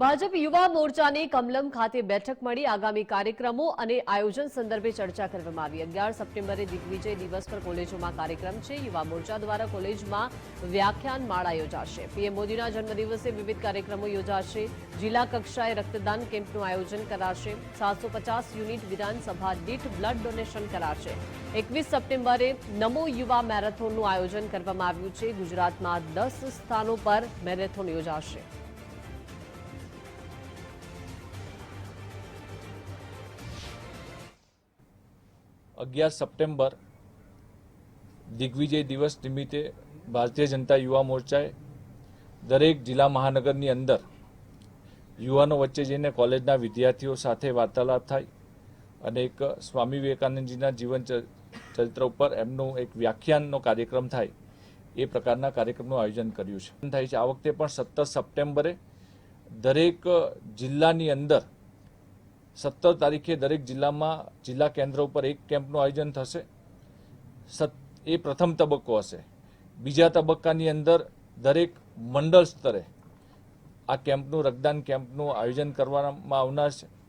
ભાજપ યુવા મોરચાની કમલમ ખાતે બેઠક મળી. આગામી કાર્યક્રમો અને આયોજન સંદર્ભે ચર્ચા કરવામાં આવી. અગિયાર સપ્ટેમ્બરે દિગ્વિજય દિવસ પર કોલેજોમાં કાર્યક્રમ છે. યુવા મોરચા દ્વારા કોલેજમાં વ્યાખ્યાન માળા યોજાશે. પીએમ મોદીના જન્મદિવસે વિવિધ કાર્યક્રમો યોજાશે. જિલ્લા કક્ષાએ રક્તદાન કેમ્પનું આયોજન કરાશે. સાતસો યુનિટ વિધાનસભા દીઠ બ્લડ ડોનેશન કરાશે. એકવીસ સપ્ટેમ્બરે નમો યુવા મેરેથોનનું આયોજન કરવામાં આવ્યું છે. ગુજરાતમાં દસ સ્થાનો પર મેરેથોન યોજાશે. અગિયાર સપ્ટેમ્બર દિગ્વિજય દિવસ નિમિત્તે ભારતીય જનતા યુવા મોરચાએ દરેક જિલ્લા મહાનગરની અંદર યુવાનો વચ્ચે જઈને કોલેજના વિદ્યાર્થીઓ સાથે વાર્તાલાપ થાય અને એક સ્વામી વિવેકાનંદજીના જીવન ચરિત્ર ઉપર એમનું એક વ્યાખ્યાનનો કાર્યક્રમ થાય એ પ્રકારના કાર્યક્રમનું આયોજન કર્યું છે. થાય છે. આ વખતે પણ સત્તર સપ્ટેમ્બરે દરેક જિલ્લાની અંદર સત્તર તારીખે દરેક જિલ્લામાં જિલ્લા કેન્દ્ર ઉપર એક કેમ્પનું આયોજન થશે. સત- એ પ્રથમ તબક્કો હશે. બીજા તબક્કાની અંદર દરેક મંડળ સ્તરે આ કેમ્પનું, રક્તદાન કેમ્પનું આયોજન કરવામાં આવનાર છે.